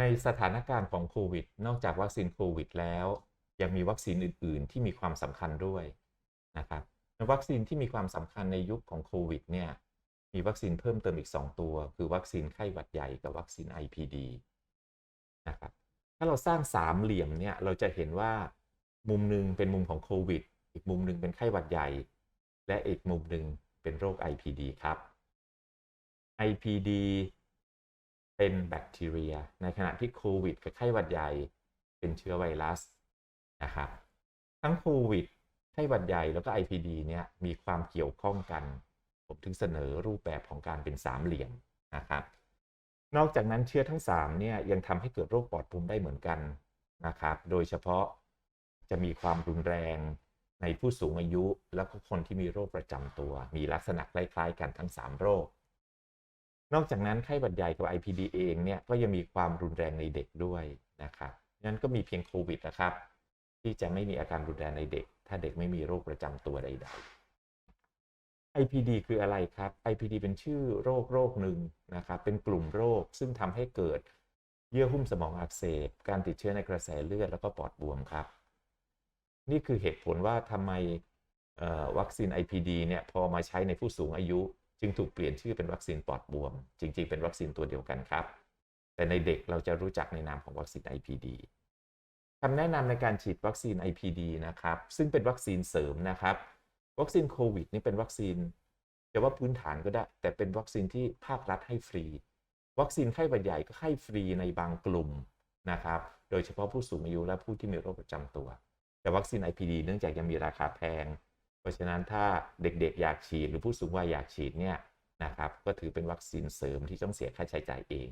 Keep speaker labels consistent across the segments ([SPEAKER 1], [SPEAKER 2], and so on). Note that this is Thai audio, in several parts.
[SPEAKER 1] ในสถานการณ์ของโควิด นอกจากวัคซีนโควิดแล้ว ยังมีวัคซีนอื่น ๆ ที่มีความสำคัญด้วยนะครับวัคซีนที่มีความสำคัญในยุคของโควิดเนี่ยมีวัคซีนเพิ่มเติมอีก 2 ตัว คือวัคซีนไข้หวัดใหญ่กับวัคซีน IPD นะครับถ้าเราสร้างสามเหลี่ยมเนี่ยเราจะเห็นว่ามุมหนึ่งเป็นมุมของโควิด อีกมุมหนึ่งเป็นไข้หวัดใหญ่ และอีกมุมหนึ่งเป็นโรค IPD ครับ IPD เป็นแบคทีเรีย ในขณะที่โควิดกับไข้หวัดใหญ่เป็นเชื้อไวรัสนะครับทั้งโควิดไข้หวัดใหญ่แล้วก็ IPD เนี่ยมีความเกี่ยวข้องกัน ผมถึงเสนอรูปแบบของการเป็นสามเหลี่ยมนะครับนอกจากนั้นเชื้อทั้ง3เนี่ยยังทำให้เกิดโรคปอดภูมิได้เหมือนกันนะครับ โดยเฉพาะจะมีความรุนแรงในผู้สูงอายุ แล้วก็คนที่มีโรคประจำตัว มีลักษณะคล้ายๆกันทั้ง 3 โรค นอกจากนั้นไข้หวัดใหญ่กับ IPD เองเนี่ยก็ยังมีความรุนแรงในเด็กด้วยนะครับนั้นก็มีเพียงโควิดนะครับที่จะไม่มีอาการรุนแรงในเด็ก ถ้าเด็กไม่มีโรคประจำตัวใด ๆ IPD คืออะไรครับ IPD เป็นชื่อโรคโรคหนึ่งนะครับเป็นกลุ่มโรคซึ่งทำให้เกิดเยื่อหุ้มสมองอักเสบ การติดเชื้อในกระแสเลือดแล้วก็ปอดบวมครับ นี่คือเหตุผลว่าทำไมวัคซีน IPD เนี่ยพอมาใช้ในผู้สูงอายุ จึงถูกเปลี่ยนชื่อเป็นวัคซีนปอดบวม จริง ๆ เป็นวัคซีนตัวเดียวกันครับ แต่ในเด็กเราจะรู้จักในนามของวัคซีน IPD คำแนะนำในการฉีดวัคซีน IPD นะครับ ซึ่งเป็นวัคซีนเสริมนะครับ วัคซีนโควิดนี่เป็นวัคซีนจะว่าพื้นฐานก็ได้ แต่เป็นวัคซีนที่ภาครัฐให้ฟรี วัคซีนไข้หวัดใหญ่ก็ให้ฟรีในบางกลุ่มนะครับ โดยเฉพาะผู้สูงอายุและผู้ที่มีโรคประจำตัว แต่วัคซีน IPD เนื่องจากยังมีราคาแพง เพราะฉะนั้นถ้าเด็กๆ อยากฉีดหรือผู้สูงวัยอยากฉีดเนี่ยนะครับก็ถือเป็นวัคซีนเสริมที่ต้องเสียค่าใช้จ่ายเอง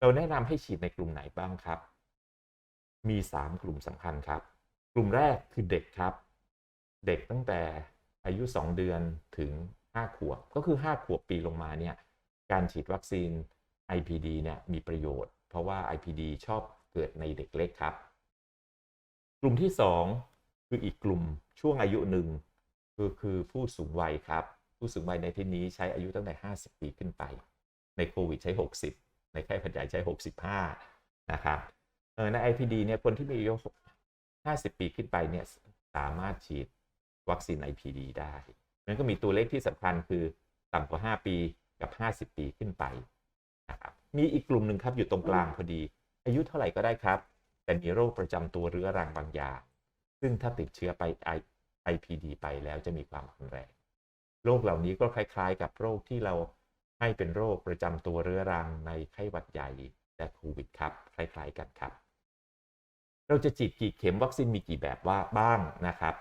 [SPEAKER 1] เราแนะนำให้ฉีดในกลุ่มไหนบ้างครับ มี 3 กลุ่มสำคัญครับ กลุ่มแรกคือเด็กครับ เด็กตั้งแต่อายุ 2 เดือนถึง 5 ขวบ ก็คือ 5 ขวบปีลงมาเนี่ยการฉีดวัคซีน IPD เนี่ยมีประโยชน์ เพราะว่า IPD ชอบเกิดในเด็กเล็กครับ กลุ่มที่ 2 คืออีกกลุ่มช่วงอายุหนึ่งคือคือผู้สูงวัยครับ ผู้สูงวัยในที่นี้ใช้อายุตั้งแต่ 50 ปีขึ้นไป ในโควิดใช้ 60 ในไข้หวัดใหญ่ใช้ 65 นะครับใน IPD เนี่ยคนที่มีอายุ 50 ปีขึ้นไปเนี่ยสามารถฉีดวัคซีน IPD ได้มันก็มีตัวเลขที่สำคัญคือต่ำกว่า 5 ปีกับ 50 ปีขึ้นไปนะครับมีอีกกลุ่มหนึ่งครับอยู่ตรงกลางพอดี อายุเท่าไหร่ก็ได้ครับ แต่มีโรคประจำตัวเรื้อรังบางอย่าง ซึ่งถ้าติดเชื้อไป IPD ไปแล้วจะมีความรุนแรงโรคเหล่านี้ก็คล้ายๆ กับโรคที่เราให้เป็นโรคประจำตัวเรื้อรังในไข้หวัดใหญ่และโควิดครับคล้ายๆกันครับ เราจะฉีดกี่เข็มวัคซีนมีกี่แบบว่าบ้างนะครับ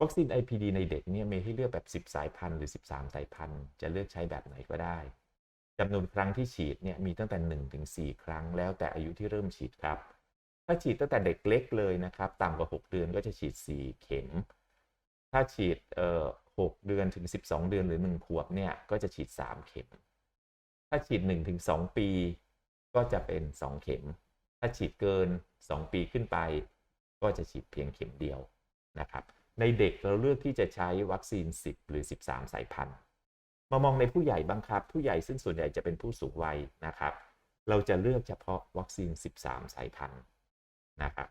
[SPEAKER 1] วัคซีน IPD ในเด็กเนี่ยมีให้เลือกแบบ 10 สายพันธุ์หรือ 13 สายพันธุ์จะเลือกใช้แบบไหนก็ได้จำนวนครั้งที่ฉีดเนี่ยมีตั้งแต่ 1-4 ครั้งแล้วแต่อายุที่เริ่มฉีดครับ ถ้าฉีดตั้งแต่เด็กเล็กเลยนะครับ ต่ำกว่า 6 เดือนก็จะฉีด 4 เข็ม ถ้าฉีดเอ่อ6เดือนถึง 12 เดือนหรือ 1 ขวบเนี่ยก็จะฉีด 3 เข็ม ถ้าฉีด 1-2 ปีก็จะเป็น 2 เข็ม ถ้าฉีดเกิน 2 ปีขึ้นไป ก็จะฉีดเพียงเข็มเดียวนะครับ ในเด็กเราเลือกที่จะใช้วัคซีน 10 หรือ 13 สายพันธุ์มามองในผู้ใหญ่บ้างครับ ผู้ใหญ่ซึ่งส่วนใหญ่จะเป็นผู้สูงวัยนะครับ เราจะเลือกเฉพาะวัคซีน 13 สายพันธุ์ นะครับ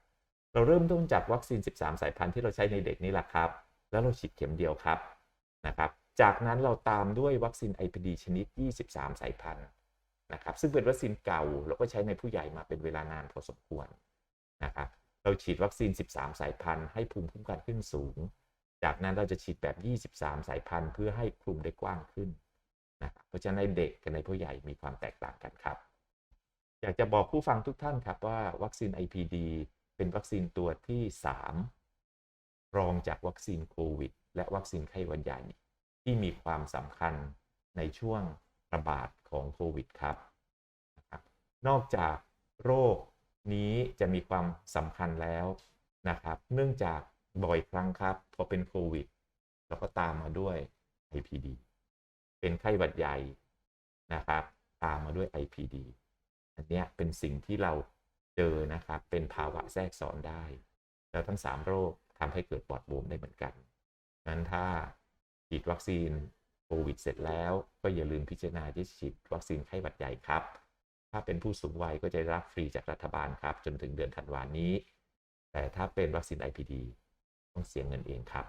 [SPEAKER 1] เราเริ่มต้นจากวัคซีน 13 สายพันธุ์ที่เราใช้ในเด็กนี่แหละครับ แล้วเราฉีดเข็มเดียวครับนะครับ จากนั้นเราตามด้วยวัคซีน IPD ชนิด 23 สายพันธุ์นะครับซึ่งเป็นวัคซีนเก่าแล้วก็ใช้ในผู้ใหญ่มาเป็นเวลานานพอสมควรนะครับเราฉีดวัคซีน 13 สายพันธุ์ให้ภูมิคุ้มกันขึ้นสูง จากนั้นเราจะฉีดแบบ 23 สายพันธุ์เพื่อให้คลุมได้กว้างขึ้นนะครับเพราะฉะนั้นในเด็กกับในผู้ใหญ่มีความแตกต่างกันครับ อยากจะบอกผู้ฟังทุกท่านครับว่าวัคซีน IPD เป็นวัคซีนตัวที่ 3 รองจากวัคซีนโควิด และวัคซีนไข้หวัดใหญ่ ที่มีความสำคัญในช่วงระบาดของโควิดครับ นอกจากโรคนี้จะมีความสำคัญแล้วนะครับ เนื่องจากบ่อยครั้งครับพอเป็นโควิดเราก็ตามมาด้วย IPD เป็นไข้หวัดใหญ่นะครับ ตามมาด้วย IPD อันนี้เป็นสิ่งที่เราเจอนะครับ เป็นภาวะแทรกซ้อนได้ แล้วทั้ง 3 โรคทำให้เกิดปอดบวมได้เหมือนกันนั้นถ้าฉีดวัคซีนโควิดเสร็จแล้ว ก็อย่าลืมพิจารณาที่ฉีดวัคซีนไข้หวัดใหญ่ครับ ถ้าเป็นผู้สูงวัยก็จะรับฟรีจากรัฐบาลครับ จนถึงเดือนธันวานี้ แต่ถ้าเป็นวัคซีน IPD ต้องเสียเงินเองครับ